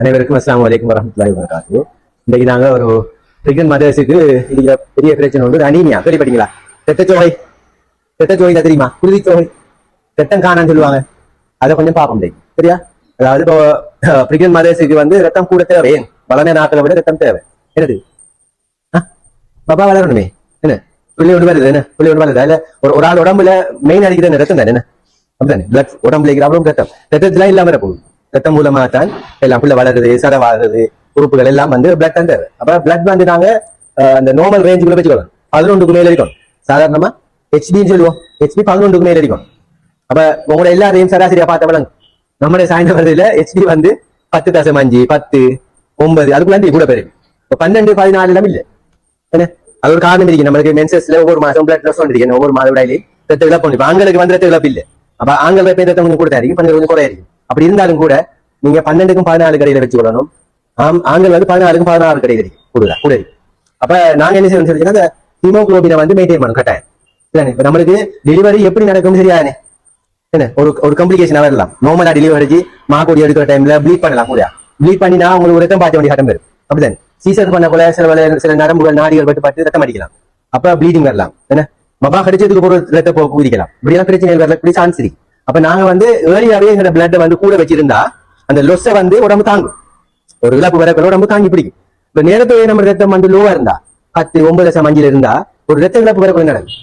அனைவருக்கும் அஸ்லாம் அலைக்கும் வரமத்துலாய் வரகாத்து இன்னைக்கு நாங்க ஒரு பிரெக்னன்ட் மதர்ஸுக்கு இருக்கிற பெரிய பிரச்சனை ஒன்று அனீமியா. கேள்விப்பட்டீங்களா ரத்தச்சோகை ரத்தச்சோகை தான் தெரியுமா? குருதிச்சோகை ரத்தம் காணான்னு சொல்லுவாங்க. அதை கொஞ்சம் பார்ப்போம் இன்னைக்கு சரியா? அதாவது இப்போ பிரெக்னன்ட் மதர்ஸுக்கு வந்து ரத்தம் கூட தேவை. ஏன்? வளர்ந்த நாட்களை விட ரத்தம் தேவை. என்னது? ஆ? பாப்பா வளரணுமே. என்ன? புள்ளி ஒன்று வருது என்ன? புள்ளி ஒன்று வருதா அதுல ஒரு ஒரு ஆள் உடம்புல மெயின் அடிக்கிறது ரத்தம் தானே? என்ன? அப்படிதானே பிளட் உடம்புல இருக்கிற அவ்வளவு ரத்தம். ரத்தத்துலாம் இல்லாம போகுது. ரத்தம் மூலமா தான் எல்லாம் புள்ள வளருது சதை வளருது உறுப்புகள் எல்லாம் வந்து பிளட் தான் தேவை அப்ப பிளட் வந்து நாங்க அந்த நார்மல் ரேஞ்சுக்குள்ள வச்சுக்கலாம் பதினொன்றுக்கு மேல இருக்கும் சாதாரணமா ஹெச்டின்னு சொல்லுவோம். ஹெச்டி பதினொன்றுக்கு மேல இருக்கும் அப்ப உங்களோட எல்லாரையும் சராசரியா பார்த்த விளங்க நம்முடைய சாய்ந்த வரதுல ஹெச்டி வந்து பத்து தசம் அஞ்சு பத்து ஒன்பது அதுக்குள்ள கூட பெரிய இப்ப பன்னெண்டு பதினாலு எல்லாம் இல்ல. என்ன? அது ஒரு காரணம் இருக்கு. நம்மளுக்கு மென்சஸ்ல ஒவ்வொரு மாசம் பிளட் லாஸ் இருக்கு. ஒவ்வொரு மாத விடாயிலே ரத்த இழப்பு ஆண்களுக்கு வந்து ரத்த இழப்பு இல்ல. அப்ப ஆண்கள் ரத்த ரத்தம் கொஞ்சம் கூட இருக்கும் பெண்கள் கொஞ்சம் குறைய இருக்கும் அப்படி இருந்தாலும் கூட நீங்க பன்னெண்டுக்கும் பதினாலு கடையில வச்சு கொள்ளணும். ஆம் ஆண்கள் வந்து பதினாலுக்கும் பதினாறு கடையில கூடுதா கூட அப்ப நாங்க என்ன செய்யணும் சொல்லிங்கன்னா அந்த ஹீமோகுளோபினை வந்து மெயின்டைன் பண்ணணும் கட்டாயம். இப்ப நம்மளுக்கு டெலிவரி எப்படி நடக்கும் சரியானே என்ன ஒரு ஒரு காம்ப்ளிகேஷன் வரலாம். நார்மலா டெலிவரி மாக்கோடி எடுக்கிற டைம்ல ப்ளீட் பண்ணலாம் கூட. ப்ளீட் பண்ணினா உங்களுக்கு ரத்தம் பார்த்த வேண்டிய கட்டம் வரும். அப்படிதான்? சீசர் பண்ண போல சில சில நரம்புகள் நாடிகள் பட்டு பார்த்து ரத்தம் அடிக்கலாம். அப்ப ப்ளீடிங் வரலாம். என்ன மபா கடிச்சதுக்கு ஒரு ரத்த போக்கு குதிக்கலாம். இப்படியெல்லாம் பிரச்சனைகள் வரல இப்படி சான்ஸ் இருக்கு. அப்ப நாங்க வந்து ஏர்லியாவே எங்க பிளட் வந்து கூட வச்சிருந்தா அந்த லொஸை வந்து உடம்பு தாங்கும். ஒரு இழப்பு வரக்குள்ள உடம்பு தாங்கி பிடிக்கும். இப்ப நேரத்தோட நம்ம ரத்தம் வந்து லோவா இருந்தா பத்து ஒன்பது லட்சம் அஞ்சில் இருந்தா ஒரு ரத்த இழப்பு வரக்குள்ள நடக்கும்?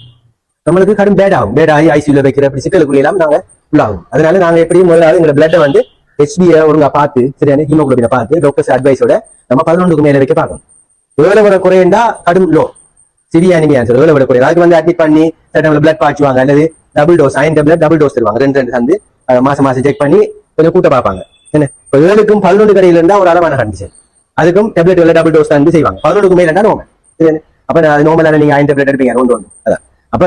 நம்மளுக்கு கடும் பேட் ஆகும். பேட் ஆகி ஐசியூல வைக்கிற அப்படி சிக்கலுக்குள்ள எல்லாம் நாங்க உள்ளாகும். அதனால நாங்க எப்படியும் முதலாவது எங்க பிளட்டை வந்து ஹெச்பியை ஒழுங்கா பார்த்து சரியான ஹீமோகுளோபினை பார்த்து டாக்டர்ஸ் அட்வைஸோட நம்ம பதினொன்றுக்கு மேல வைக்க பார்க்கணும். வேலை விட குறையண்டா கடும் லோ சிறிய அனிமியா சார் விட குறையும் அதுக்கு வந்து அட்மிட் பண்ணி சில பிளட் பாய்ச்சுவாங்க. அல்லது டபுள் டோஸ் ஐந்து டேப்லெட் டபுள் டோஸ் தருவாங்க. ரெண்டு ரெண்டு வந்து மாசம் மாசம் செக் பண்ணி கொஞ்சம் கூட்ட பார்ப்பாங்க. என்ன? இப்போ ஏழுக்கும் பதினொன்று கடையில இருந்தா ஒரு அளவான கண்டிஷன் அதுக்கும் டேப்லெட் இல்லை டபுள் டோஸ் தான் செய்வாங்க. பதினொன்றுக்கு மேலே இருந்தா நோமல் சரிதானே? அப்ப அது நோமலான நீங்க ஐந்து டேப்லெட் எடுப்பீங்க ஒன்று ஒன்று அதான். அப்ப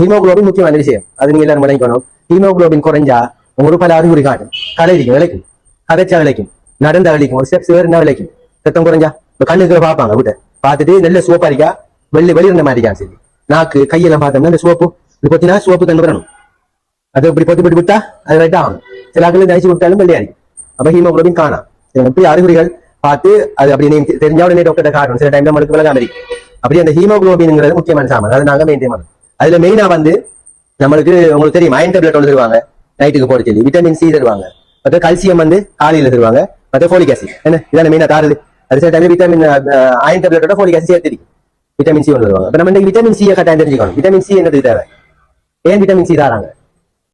ஹீமோகுளோபின் முக்கியமான விஷயம்? அது நீங்க எல்லாரும் விளைக்கணும் ஹீமோகுளோபின் குறைஞ்சா உங்களுக்கு பல அறிகுறி காட்டும். கலைக்கும் விளைக்கும். கதைச்சா விளைக்கும். நடந்தா விளைக்கும் ஒரு ஸ்டெப்ஸ் வேறு என்ன விளைக்கும். ரத்தம் குறைஞ்சா? இப்போ கண்ணுக்கு பார்ப்பாங்க விட்டு. பார்த்துட்டு நல்ல சோப்பா இருக்கா வெள்ளி வெளியிருந்த மாதிரி இருக்கான் சரி நாக்கு கையெல்லாம் பார்த்தோம்னா இந்த சோப்பு இப்படி பார்த்தீங்கன்னா சோப்பு கண்டு வரணும் அது இப்படி பொத்தி போட்டு விட்டா அது ரைட்டா ஆகும் சில ஆட்கள் தயச்சு விட்டாலும் வெள்ளையா அப்ப ஹீமோகுளோபின் காணாம் எப்படி அறிகுறிகள் பார்த்து அது அப்படி நீங்க தெரிஞ்ச உடனே டாக்டர் காட்டணும் சில டைம் நம்மளுக்கு விலகாம இருக்கு அப்படி அந்த ஹீமோகுளோபின்ங்கிறது முக்கியமான சாமான் அது நாங்க மெயின்டைன் பண்ணணும் அதுல மெயினா வந்து நம்மளுக்கு உங்களுக்கு தெரியும் அயன் டேப்லெட் ஒன்று தருவாங்க நைட்டுக்கு போட சொல்லி விட்டமின் சி தருவாங்க மற்ற கல்சியம் வந்து காலையில தருவாங்க மற்ற ஃபோலிக் ஆசிட் என்ன இதான மெயினா தாருது அது சில டைம்ல விட்டமின் அயன் டேப்லெட்டோட ஃபோலிக் ஆசிட் சேர்த்திருக்கு விட்டமின் சி ஒன்று தருவாங்க அப்ப நம்ம விட்டமின் சி கட்டாயம் தெரிஞ்சுக்கணும் விட்டமின் சி என்னது தேவை ஏன் விட்டமின் சி தராங்க